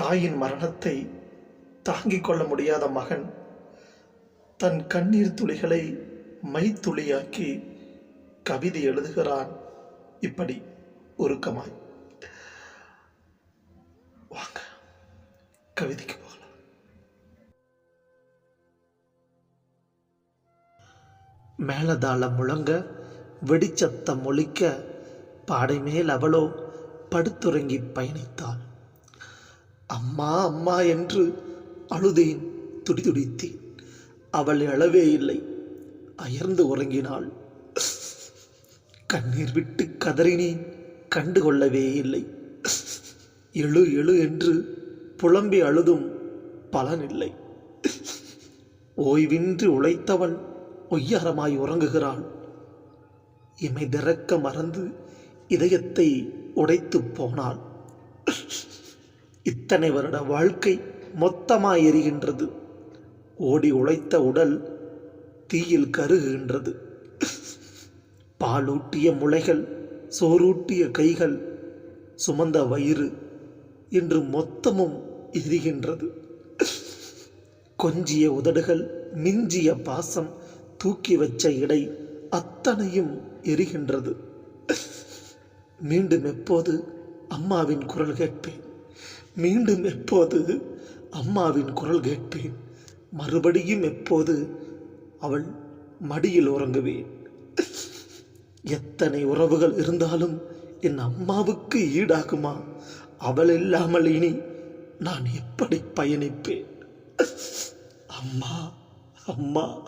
தாயின் மரணத்தை தாங்கிக் கொள்ள முடியாத மகன் தன் கண்ணீர் துளிகளை மைத்துளியாக்கி கவிதை எழுதுகிறான். இப்படி உருக்கமாய். வாங்க கவிதைக்கு போகலாம். மேலதாளம் முழங்க வெடிச்சத்தம் ஒழிக்க பாடை மேல் அவளோ படுத்துறங்கி பயணித்தாள். அம்மா அம்மா என்று அழுதேன் துடிதுடித்தேன். அவள் எழவே இல்லை. அயர்ந்து உறங்கினாள். கண்ணீர் விட்டு கதறினேன் கண்டுகொள்ளவே இல்லை. எழு எழு என்று புலம்பி அழுதும் பலனில்லை. ஓய்வின்றி உழைத்தவள் ஒய்யாரமாய் உறங்குகிறாள். இமை திறக்க மறந்து இதயத்தை உடைத்துப் போனாள். இத்தனை வருட வாழ்க்கை மொத்தமாய் எரிகின்றது. ஓடி உழைத்த உடல் தீயில் கருகுகின்றது. பாலூட்டிய முளைகள் சோரூட்டிய கைகள் சுமந்த வயிறு இன்று மொத்தமும் எரிகின்றது. கொஞ்சிய உதடுகள் மிஞ்சிய பாசம் தூக்கி வச்ச இடை அத்தனையும் எரிகின்றது. மீண்டும் எப்போது அம்மாவின் குரல் கேட்பேன். மீண்டும் எப்போது அம்மாவின் குரல் கேட்பேன். மறுபடியும் எப்போது அவள் மடியில் உறங்குவேன். எத்தனை உறவுகள் இருந்தாலும் என் அம்மாவுக்கு ஈடாகுமா? அவள் இல்லாமல் இனி நான் எப்படி பயணிப்பேன்? அம்மா அம்மா.